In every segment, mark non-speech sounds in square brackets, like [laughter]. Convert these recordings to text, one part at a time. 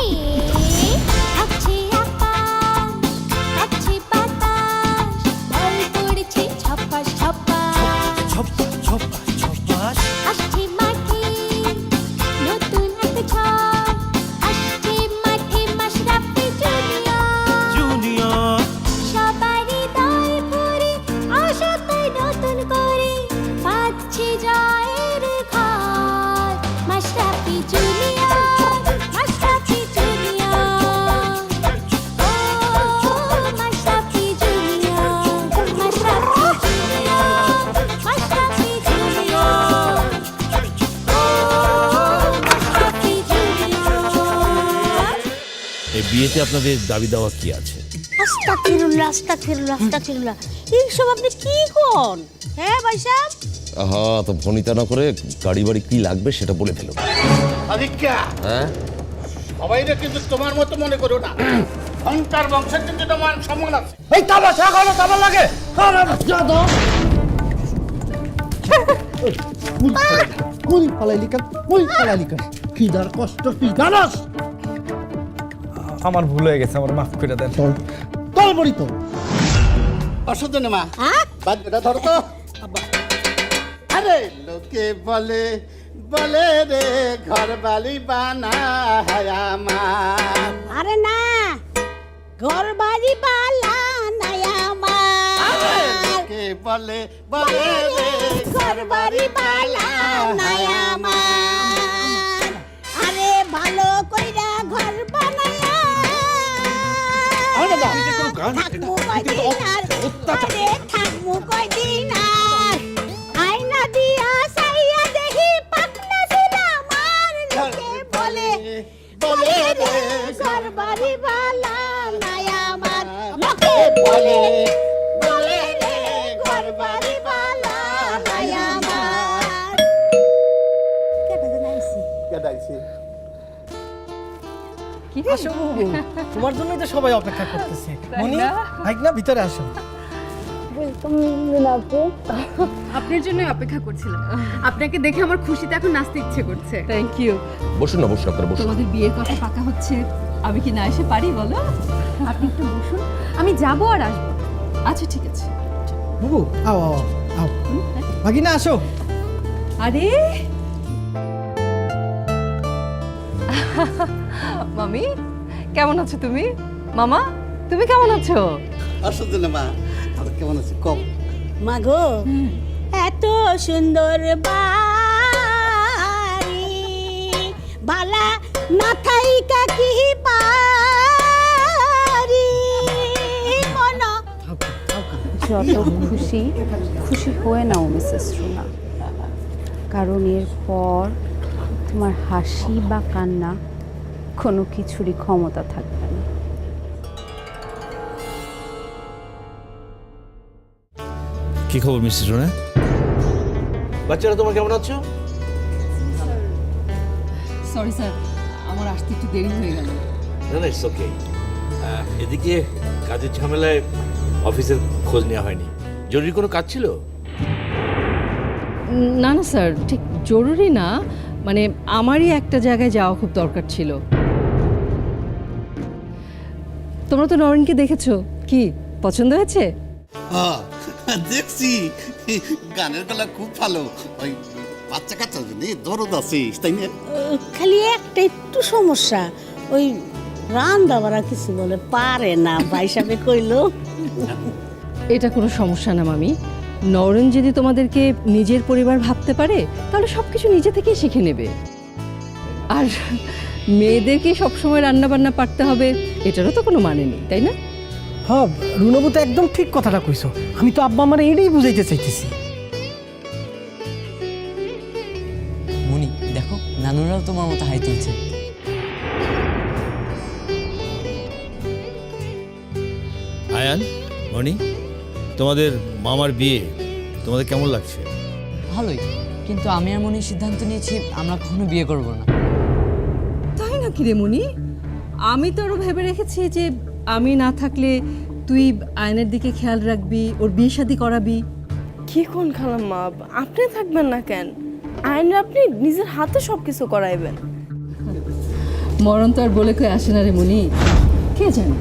see. এই আপনাদের দাবি দেওয়া কি আছে আস্তাগফিরুল্লাহ আস্তাগফিরুল্লাহ আস্তাগফিরুল্লাহ এইসব আপনি কি কোন হ্যাঁ ভাই সাহেব আহা তো ভনিতা না করে গাড়ি বাড়ি কি লাগবে সেটা বলে ফেলো আদিক্যা হ্যাঁ সবাইরে কিন্তু তোমার মতো মনে করো না ঘণ্টার বংশের কিন্তু তোমার সম্মান আছে এই তামাশা করো তামা লাগে মুড়ি ফালাইলি কেন মুড়ি ফালাইলি কেন খিদার কষ্ট কি জানাস আমার ভুল হয়ে গেছে আমার মাফ করে দেন। চল। চল বড়ি তো। অসুবিধা নেই মা। বাদ্যটা ধরো তো। আরে লোকে বলে বলে রে ঘর বালি বানা আমার। আরে না ঘর বাড়ি বালা নাই আমার। লোকে বলে বলে রে ঘর বাড়ি বালা নাই আমার। আরে ভালো থাকব কয়দিন আর আরে থাকব কয়দিন আসো। বাবু, তোমার জন্যই তো সবাই অপেক্ষা করতেছে। মনি ভাই না ভিতরে আসো। আপনার জন্য অপেক্ষা করছিলাম। আপনাকে দেখে আমার খুশিতে এখন নাচতে ইচ্ছে করছে। থ্যাংক ইউ বসুন না বসুন আপনারা বসুন। তোমাদের বিয়ের কথা পাকা হচ্ছে। আমি কি না এসে পারি বলো? আপনি একটু বসুন। আমি যাব আর আসব। আচ্ছা ঠিক আছে। বাবু আও আও আও। ভাগিনা আসো। আরে [laughs] মামি কেমন আছো তুমি? মামা তুমি কেমন আছো? অসুবিধা নেই মা আর কেমন আছে? কম মাগো এত সুন্দর বাড়ি। বালা মাথায় কাকি পারি? মন। যত খুশি খুশি হয়ে নাও মিসেস রুনা কারণ এরপর তোমার হাসি বা কান্না কোনো কিছুরই ক্ষমতা থাকবে না। কি খবর মিস্টার রোনা? বাচ্চারা তোমার কেমন আছো? সরি স্যার আমার আসতে একটু দেরি হয়ে গেল। না না ইটস ওকে এদিকে কাজের ঝামেলায় অফিসের খোঁজ নেওয়া হয়নি। জরুরি কোনো কাজ ছিল? না না স্যার ঠিক জরুরি না। মানে আমারই একটা জায়গায় যাওয়া খুব দরকার ছিল। তোমরা তো নরেনকে দেখেছ। কি পছন্দ হয়েছে? হ্যাঁ দেখছি। গানের গলা খুব ভালো। ওই বাচ্চা কাচ্চা জন্য দরদ আছে তাই না? খালি একটা একটু সমস্যা। ওই রান্না বাড়া কিছু বলে পারে না ভাই সাহেব কইলো। এটা কোনো সমস্যা না মামি। নরেন যদি তোমাদেরকে নিজের পরিবার ভাবতে পারে তাহলে সব কিছু নিজে থেকেই শিখে নেবে। আর মেয়েদেরকে সবসময় রান্না বান্না পারতে হবে এটারও তো কোনো মানে নেই তাই না? হ্যাঁ রুনবু তো একদম ঠিক কথাটা কইছো। আমি তো আব্বা আমার এটাই বুঝাইতে চাইতেছি। মনি দেখো নানুরাও তোমার মতো হাই তুলছে। আয়ান মনি তোমাদের মামার বিয়ে তোমাদের কেমন লাগছে? ভালোই কিন্তু আমি আর মনি সিদ্ধান্ত নিয়েছি আমরা কখনো বিয়ে করব না। তাই নাকি রে মনি? আমি তো আরও ভেবে রেখেছি যে আমি না থাকলে তুই আয়নের দিকে খেয়াল রাখবি ওর বিয়ে শাদি করাবি। কি কোন খালাম মা আপনি থাকবেন না কেন? আইন আপনি নিজের হাতে সব কিছু করাইবেন। মরণ তো আর বলে কই আসে না রে মনি। কে জানে?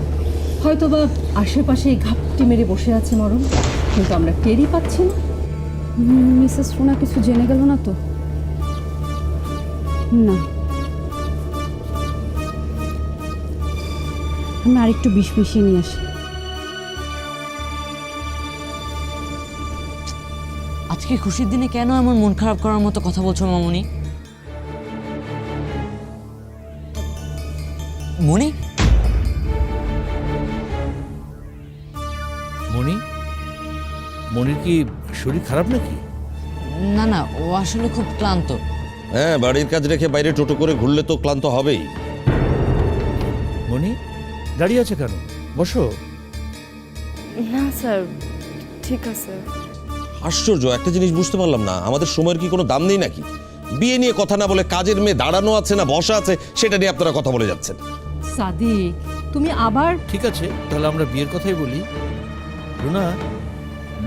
হয়তো বা আশেপাশে ঘাপটি মেরে বসে আছে মরণ, কিন্তু আমরা টেরই পাচ্ছি না। মিসেস সোনা কিছু জেনে গেল না তো? না। আমি আরেকটু বিষ মিশিয়ে নিয়ে আসি। আজকে খুশির দিনে কেন এমন মন খারাপ করার মতো কথা বলছো মামুনি? মনি মনির কি শরীর খারাপ নাকি? না না ও আসলে খুব ক্লান্ত। হ্যাঁ বাড়ির কাজ রেখে বাইরে টোটো করে ঘুরলে তো ক্লান্ত হবেই। মনি দাঁড়িয়ে আছে কেন? বসো। না স্যার ঠিক আছে। আশ্চর্য একটা জিনিস বুঝতে পারলাম না। আমাদের সময়ের কি কোনো দাম নেই নাকি? বিয়ে নিয়ে কথা না বলে কাজের মেয়ে দাঁড়ানো আছে না বসা আছে সেটা নিয়ে আপনারা কথা বলে যাচ্ছেন। সাদিক তুমি আবার ঠিক আছে তাহলে আমরা বিয়ের কথাই বলি। রুনা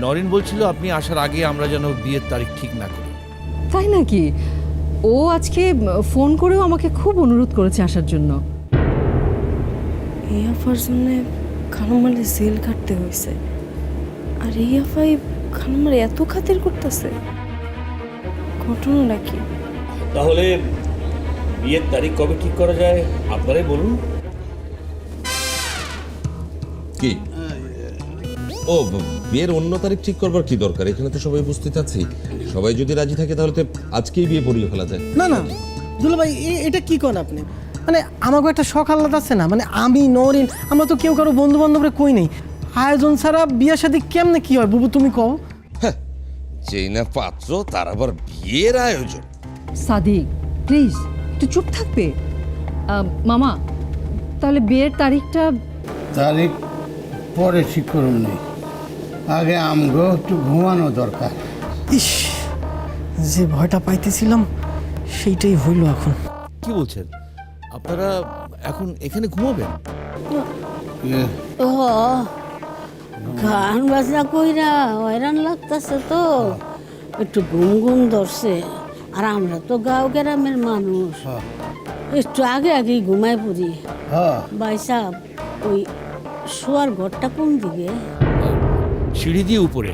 নরেন বলছিল আপনি আসার আগে আমরা যেন বিয়ের তারিখ ঠিক না করি। তাই নাকি? ও আজকে ফোন করেও আমাকে খুব অনুরোধ করেছে আসার জন্য। এই আফার জন্য খালামারে জেল কাটতে হয়েছে আর এই আফাই খালামার এত খাতির করতেছে। ঘটনাটা কি? তাহলে বিয়ের তারিখ কবে ঠিক করা যায় আপনারাই বলুন। কি? ও বিয়ের অন্য তারিখ ঠিক করবার কি দরকার? এখানে তো সবাই উপস্থিত আছি। সবাই যদি রাজি থাকে তাহলে তো আজকেই বিয়ে পড়িয়ে ফেলা যায়। না না। দুলা ভাই এটা কি করেন আপনি? মানে আমাকে একটা শখ আহ্লাদ আছে না? মানে আমি নরিন আমরা তো কেউ কারও বন্ধু বান্ধবরে কই নেই। আয়োজন ছাড়া বিয়ে শাদী কেমনে কি হয় বুবু তুমি কও? যেই না পাত্র তার আবার বিয়ের আয়োজন। সাদিক প্লিজ একটু চুপ থাকবে। আহ, মামা তাহলে বিয়ের তারিখটা তারিখ পরে ঠিক করুন নি। আগে আমগো একটু ঘুমানো দরকার। ইস যে ভয়টা পাইতেছিলাম সেইটাই হইল এখন। কি বলছেন? আপনারা এখন এখানে ঘুমাবেন? ও গান বাজনা কইরা হয়রান লাগতেছে তো। একটু ঘুম ঘুম ধরছে আর আমরা তো গাঁও গ্রামের মানুষ। একটু আগে আগেই ঘুমাই পড়ি। হ্যাঁ। ভাই সাহেব ওই শোয়ার ঘরটা কোন দিকে? সিঁড়ি দিয়ে উপরে।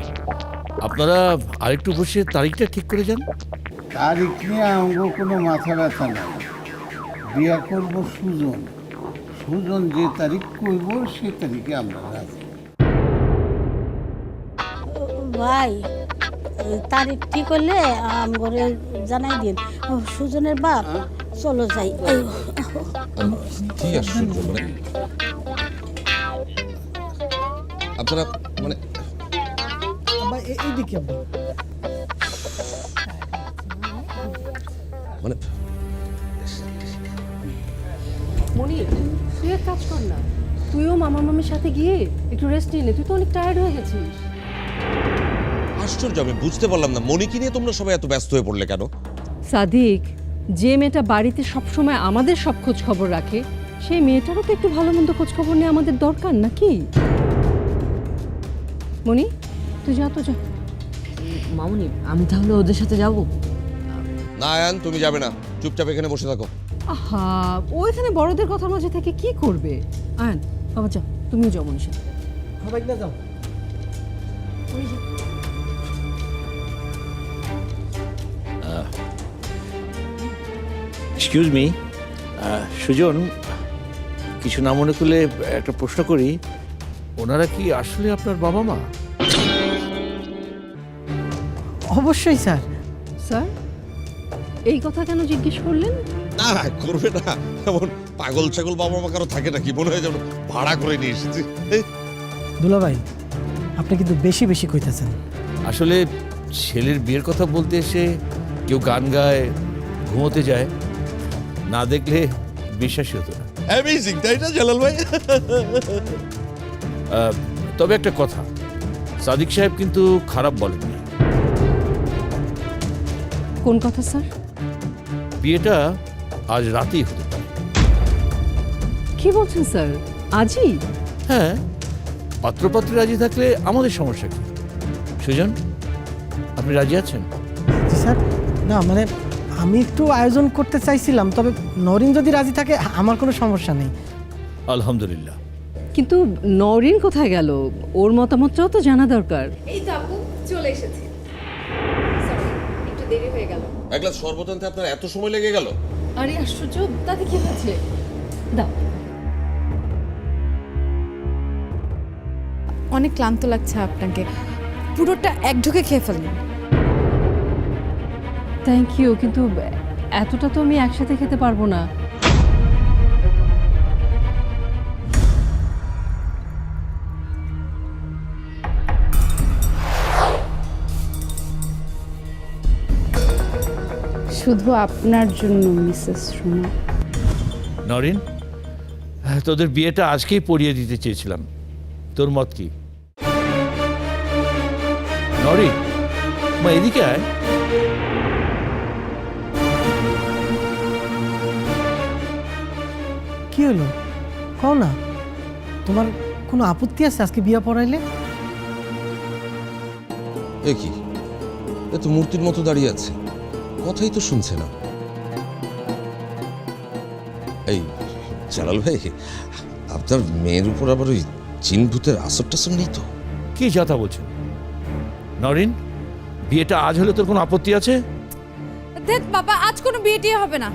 আপনারা আরেকটু বসে তারিখটা ঠিক করে যান। তারিখ নিয়ে আমগো কোনো মাথা ব্যথা নাই। বিয়া করব সুজন। সুজন যে তারিখ করব সে তারিখে আমরা রাজি। ভাই তারিখ ঠিক করলে আমগরে জানাই দিন। সুজনের বাপ। চলো যাই। কি আশ্চর্য মানে আপনারা মানে এইদিকে মানে মনি তুই এক কাজ কর না। তুইও মামা মামির সাথে গিয়ে একটু রেস্ট নিয়ে নে। তুই তো অনেক টায়ার্ড হয়ে গেছিস। আশ্চর্য আমি বুঝতে পারলাম না। মনিকে নিয়ে তোমরা সবাই এত ব্যস্ত হয়ে পড়লে কেন? সাদিক যে মেয়েটা বাড়িতে সবসময় আমাদের সব খোঁজ খবর রাখে সেই মেয়েটারও তো একটু ভালো মন্দ খোঁজ খবর নিয়ে আমাদের দরকার নাকি? মনি তুই যা তো যা। মামুনি আমি তাহলে ওদের সাথে যাব? না আয়ান তুমি যাবে না। চুপচাপ এখানে বসে থাকো। আহা ও এখানে বড়দের কথার মাঝে থেকে কি করবে? আয়ন বাবা যা তুমিও যাও মনীষা। সবাই না যাও। এক্সকিউজ মি সুজন কিছু না মনে করলে একটা প্রশ্ন করি। ওনারা কি আসলে আপনার বাবা মা অবশ্যই স্যার। স্যার এই কথা কেন জিজ্ঞেস করলেন? না না করবে না। এমন পাগল ছাগল বাবা মা কারও থাকে নাকি? মনে হয় যেন ভাড়া করে নিয়ে এসেছি। এই, দুলা ভাই আপনি কিন্তু বেশি বেশি কইতেছেন। আসলে ছেলের বিয়ের কথা বলতে এসে কেউ গান গায় ঘুমোতে যায় না দেখলে বিশ্বাসই হতো না। অ্যামেজিং তাই না জালাল ভাই? তবে একটা কথা সাদিক সাহেব কিন্তু খারাপ বলেননি। কোন কথা স্যার? বিয়েটা আজ রাতেই হতে পারে। কি বলছেন স্যার? আজই? হ্যাঁ পাত্রপাত্রী রাজি থাকলে আমাদের সমস্যা কি? সুজন আপনি রাজি আছেন? জি স্যার। না মানে আমি একটু আয়োজন করতে চাইছিলাম তবে নরিন যদি রাজি থাকে আমার কোনো সমস্যা নেই। আলহামদুলিল্লাহ। কিন্তু নরিন কোথায় গেল? ওর মতামতটাও তো জানা দরকার। এই তো আপু চলে এসেছি সরি একটু দেরি হয়ে গেল এক গ্লাস শরবত আনতে আপনার এত সময় লেগে গেল? আরে আশ্চর্য তাতে কি হয়েছে? দাও। অনেক ক্লান্ত লাগছে আপনাকে। পুরোটা এক ঢুকে খেয়ে ফেললেন থ্যাংক ইউ কিন্তু এতটা তো আমি একসাথে খেতে পারব না। শুধু আপনার জন্য মিসেস রুমা নরিন হ্যাঁ, তোদের বিয়েটা আজকেই পড়িয়ে দিতে চেয়েছিলাম। তোর মত কি? নরিন মা এদিকে আয়। কি হলো? কও না। তোমার কোনো আপত্তি আছে আজকে বিয়া পড়াইলে? এ কি? এ তো মূর্তির মতো দাঁড়িয়ে আছে। কথাই তো শুনছে না। এই জালাল ভাই আপনার মেয়ের উপর আবার ওই চিন ভূতের আসর টাসর নেই তো? কি যাতা বলছো? নরিন বিয়েটা আজ হলে তোর কোনো আপত্তি আছে? দেখ বাবা আজ কোনো বিয়ে টিয়ে হবে না।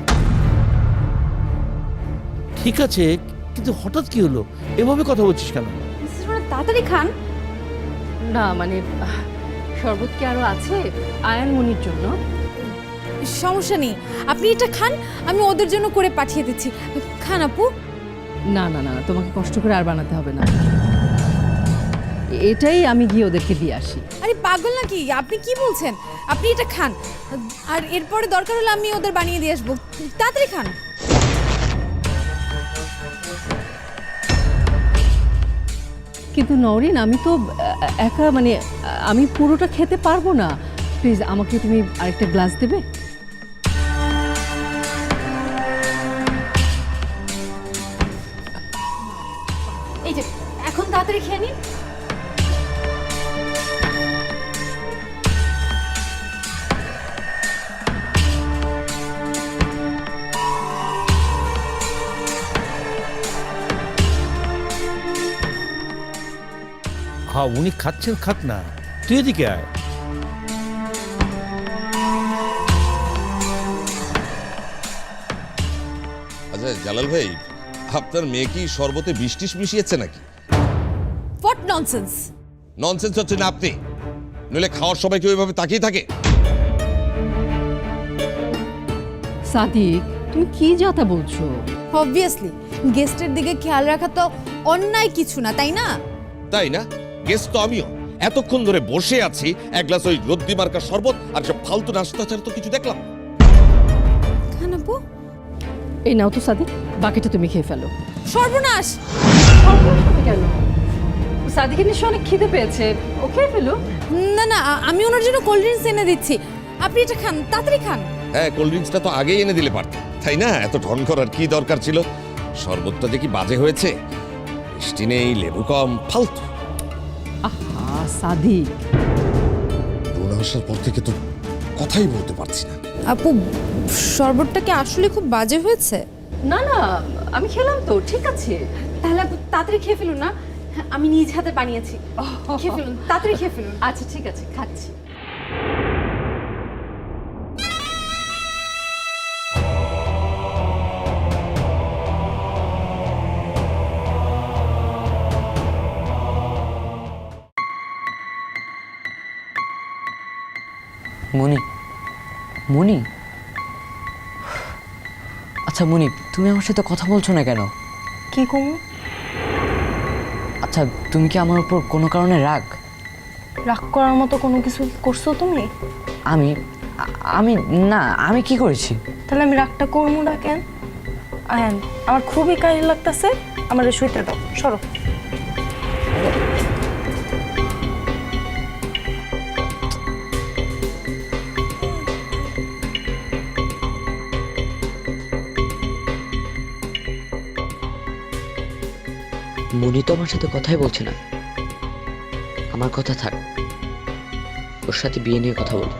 ঠিক আছে কিন্তু হঠাৎ কি হলো? এভাবে কথা বলছিস কেন? তাড়াতাড়ি খান। না মানে শরবত কি আরও আছে? আয়ান মনির জন্য। সমস্যা নেই। আপনি এটা খান আমি ওদের জন্য করে পাঠিয়ে দিচ্ছি। খান আপু। না না না না, তোমাকে কষ্ট করে আর বানাতে হবে না। এটাই আমি গিয়ে ওদেরকে দিয়ে আসি। আরে পাগল নাকি? আপনি কি বলছেন? আপনি এটা খান। আর এরপরে দরকার হলে আমি ওদের বানিয়ে দিয়ে আসব। তাড়াতাড়ি খান। কিন্তু নরিন আমি তো আহ, একা মানে আহ, আমি পুরোটা খেতে পারব না। প্লিজ আমাকে তুমি আরেকটা গ্লাস দেবে? উনি খাচ্ছেন খাক না তুই এদিকে আয়। আচ্ছা জালাল ভাই আপনার মেয়ে কি শরবতে বৃষ্টিস মিশিয়েছে নাকি? হোয়াট ননসেন্স ননসেন্স হচ্ছে না আপনি। নইলে খাওয়ার সময় কি ওইভাবে তাকিয়ে থাকে? সাদিক তুমি কি যাতা বলছো? অবভিয়াসলি গেস্টের দিকে খেয়াল রাখা তো অন্যায় কিছু না তাই না? তাই না? গেস্ট তো আমিও। এতক্ষণ ধরে বসে আছি এক গ্লাস ওই রদ্দি মার্কা শরবত আর সব ফালতু নাস্তা ছাড়া তো কিছু দেখলাম এই নাও তো সাদিক বাকিটা তুমি খেয়ে ফেলো। সর্বনাশ! কেন? সাদিকের নিশ্চয় অনেক খিদে পেয়েছে ও খেয়ে ফেলো। না না আমি ওনার জন্য কোল্ড ড্রিঙ্কস এনে দিচ্ছি। আপনি এটা খান তাড়াতাড়ি খান। হ্যাঁ কোল্ড ড্রিঙ্কসটা তো আগেই এনে দিলে পারতেন তাই না? এত ঢং করার কি দরকার ছিল? শরবতটা যে কি বাজে হয়েছে? মিষ্টি নেই লেবু কম ফালতু। সাদিক। রুনা আসার পর থেকে তো কথাই বলতে পারছি না। আপু শরবতটা কি আসলে খুব বাজে হয়েছে? না না আমি খেলাম তো ঠিক আছে। তাহলে আপু তাড়াতাড়ি খেয়ে ফেলুন না। আমি নিজ হাতে বানিয়েছি। খেয়ে ফেলুন তাড়াতাড়ি খেয়ে ফেলুন। আচ্ছা ঠিক আছে খাচ্ছি। মনি। মনি? আচ্ছা মনি তুমি আমার সাথে কথা বলছো না কেন? কি কমু? আচ্ছা তুমি কি আমার উপর কোনো কারণে রাগ? রাগ করার মতো কোনো কিছু করছ তুমি? আমি আমি না আমি কি করেছি? তাহলে আমি রাগটা করব না কেন? আয়ান আমার খুবই কাহিল লাগতেছে আমার শুইতে দাও সরো। মুনি তো আমার সাথে কথাই বলছে না। আমার কথা থাক। ওর সাথে বিয়ে নিয়ে কথা বল।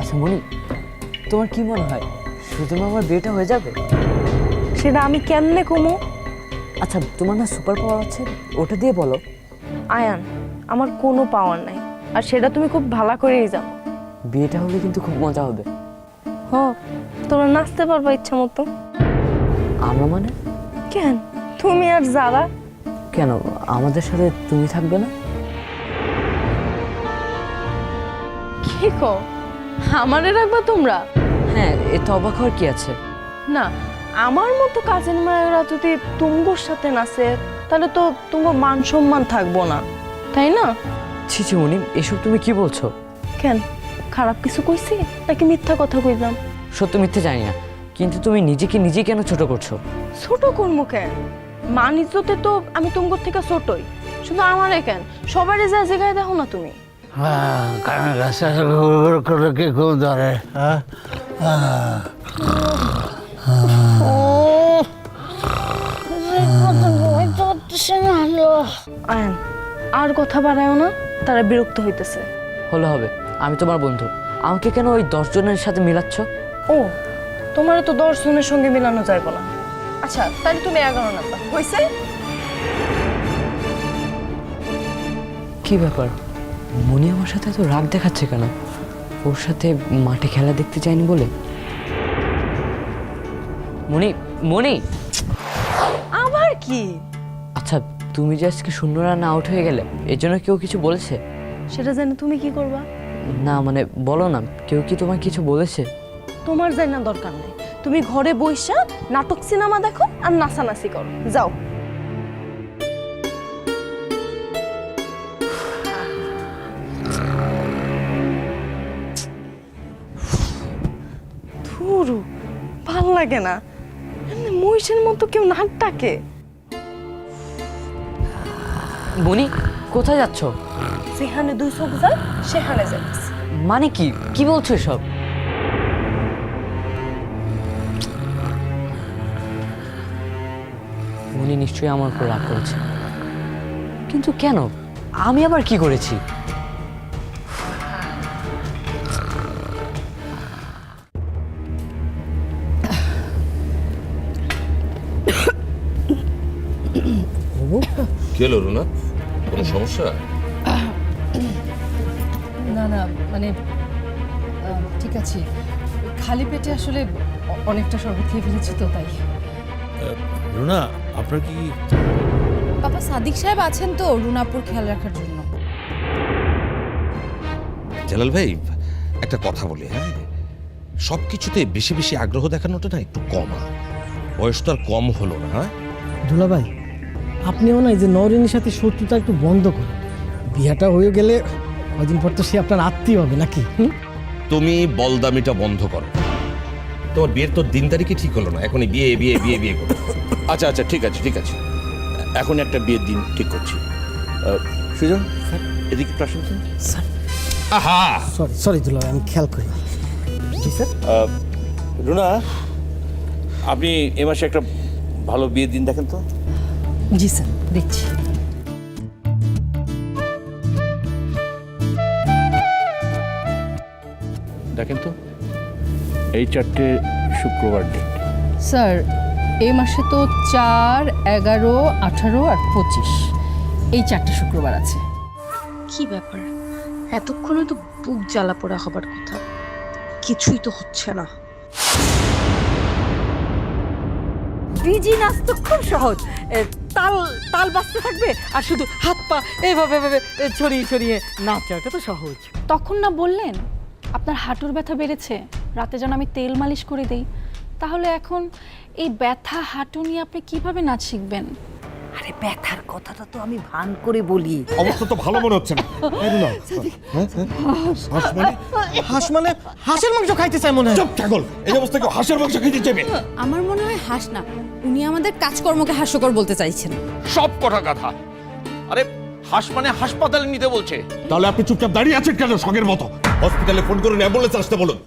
আচ্ছা মনি তোমার কি মনে হয় শুধু আমার বিয়েটা হয়ে যাবে? সেটা আমি কেমনে কমু? আচ্ছা তোমার না সুপার পাওয়ার আছে ওটা দিয়ে বলো। আয়ান আমার কোনো পাওয়ার নাই আর সেটা তুমি খুব ভালো করেই জানো। বিয়েটা হলে কিন্তু খুব মজা হবে। হ্যাঁ তোমরা নাচতে পারবা ইচ্ছা মতো। আমরা মানে? কেন? তুমি আর যারা? কেন? আমাদের সাথে তুমি থাকবে না? কি কো? আমারে রাখবা তোমরা? হ্যাঁ এতে অবাক হওয়ার কি আছে? না আমার মতো কাজের মায়েরা যদি তুঙ্গর সাথে নাচে তাহলে তো তুঙ্গ মান সম্মান থাকব না। তাই না? ছি ছি মনি এসব তুমি কি বলছো? কেন? খারাপ কিছু কইছি? নাকি মিথ্যা কথা কইলাম? সত্য মিথ্যে জানি না। কিন্তু তুমি নিজেকে নিজে কেন ছোট করছ? ছোট কর্ম কেন? মান ইজ্জতে তো আমি তুঙ্গর থেকে ছোটই। শুধু আমারে কেন? সবারই যা জায়গায় দেখো না তুমি। হ্যাঁ কারণ গাছে করে কে কেউ ধরে হ্যাঁ? আয়ন আর কথা বাড়ায়ও না তারা বিরক্ত হইতেছে। হলো হবে আমি তোমার বন্ধু। আমাকে কেন ওই দশজনের সাথে মিলাচ্ছ? ও তোমার তো দর্শনের সঙ্গে মিলানো যাইব না। আচ্ছা তাহলে তুমি এগারো নাম্বার। হয়েছে কি ব্যাপার? মনি আমার সাথে এত রাগ দেখাচ্ছে কেন? ওর সাথে মাঠে খেলা দেখতে চাইনি বলে? মনি মনি! আবার কি? আচ্ছা তুমি যে আজকে শূন্য রান আউট হয়ে গেলে এর জন্য কেউ কিছু বলেছে? সেটা জানি তুমি কি করবা? না মানে বলো না কেউ কি তোমার কিছু বলেছে? তোমার যাই না দরকার নেই। তুমি ঘরে বইসা নাটক সিনেমা দেখো আর নাচানাচি করো। যাও। ধুরু ভালো লাগে না। মহিষের মতো কেউ নাক ডাকে। মনি কোথায় যাচ্ছ? যেখানে দুই চোখ যায় সেখানে যাইতেছে। মানে কি? কি বলছো সব মনি নিশ্চয়ই আমার উপর রাগ করেছে। কিন্তু কেন? আমি আবার কি করেছি? কি হলো রুনা? কোনো সমস্যা? না না মানে ঠিক আছে। খালি পেটে আসলে অনেকটা শরবত খেয়ে ফেলেছি তো তাই। রুনা আপনার কি বাবা সাদিক সাহেব আছেন তো রুনাপুর খেয়াল রাখার জন্য। জালাল ভাই একটা কথা বলি হ্যাঁ? সব কিছুতে বেশি বেশি আগ্রহ দেখানোটা না একটু কমা বয়স তো আর কম হলো না হ্যাঁ? দুলাভাই আপনিও না এই যে নরিনের সাথে শত্রুতা একটু বন্ধ করুন। বিয়েটা হয়ে গেলে কদিন পর তো সে আপনার আত্মীয় হবে নাকি হুম? তুমি বলদামিটা বন্ধ করো। তোমার বিয়ের তো দিন তারিখে ঠিক হলো না এখনই বিয়ে বিয়ে বিয়ে বিয়ে করো। আচ্ছা আচ্ছা ঠিক আছে ঠিক আছে। এখন একটা বিয়ের দিন ঠিক করছি। সুজন? এদিকে আসুন তো। আহা! সরি সরি দুলাভাই আমি খেয়াল করি জি স্যার। রুনা আপনি এ মাসে একটা ভালো বিয়ের দিন দেখেন তো? জি স্যার দেখছি। দেখেন তো এই চারটে শুক্রবার ডেট স্যার এই মাসে তো চার এগারো আঠারো আর পঁচিশ। এই চারটে শুক্রবার আছে। কি ব্যাপার? এতক্ষণে তো বুক জ্বালা পোড়া হবার কথা। কিছুই তো হচ্ছে না। বিজি নাচ তো খুব সহজ। এ, তাল তাল বাজতে থাকবে আর শুধু হাত পা এইভাবে এভাবে এ, ছড়িয়ে ছড়িয়ে নাচা এটা তো সহজ। তখন না বললেন আপনার হাঁটুর ব্যথা বেড়েছে। রাতে যেন আমি তেল মালিশ করে দেই। তাহলে এখন এই ব্যথা হাঁটু নিয়ে আপনি কীভাবে নাচ শিখবেন? আরে ব্যথার কথাটা তো আমি ভান করে বলি। অবস্থা তো ভালো মনে হচ্ছে না। হাঁস মানে? হাঁসের মাংস খাইতে চাই মনে হয়। ছাগল। এই অবস্থা কেউ হাঁসের মাংস খেতে চাইবে? আমার মনে হয় হাস না। উনি আমাদের কাজকর্মকে হাস্যকর বলতে চাইছেন। সব কটা কথা আরে হাস মানে হাসপাতালে নিতে বলছে। তাহলে আপনি চুপচাপ দাঁড়িয়ে আছেন কেন সঙ্গের মতো? হসপিটালে ফোন করুন অ্যাম্বুলেন্স আসতে বলুন।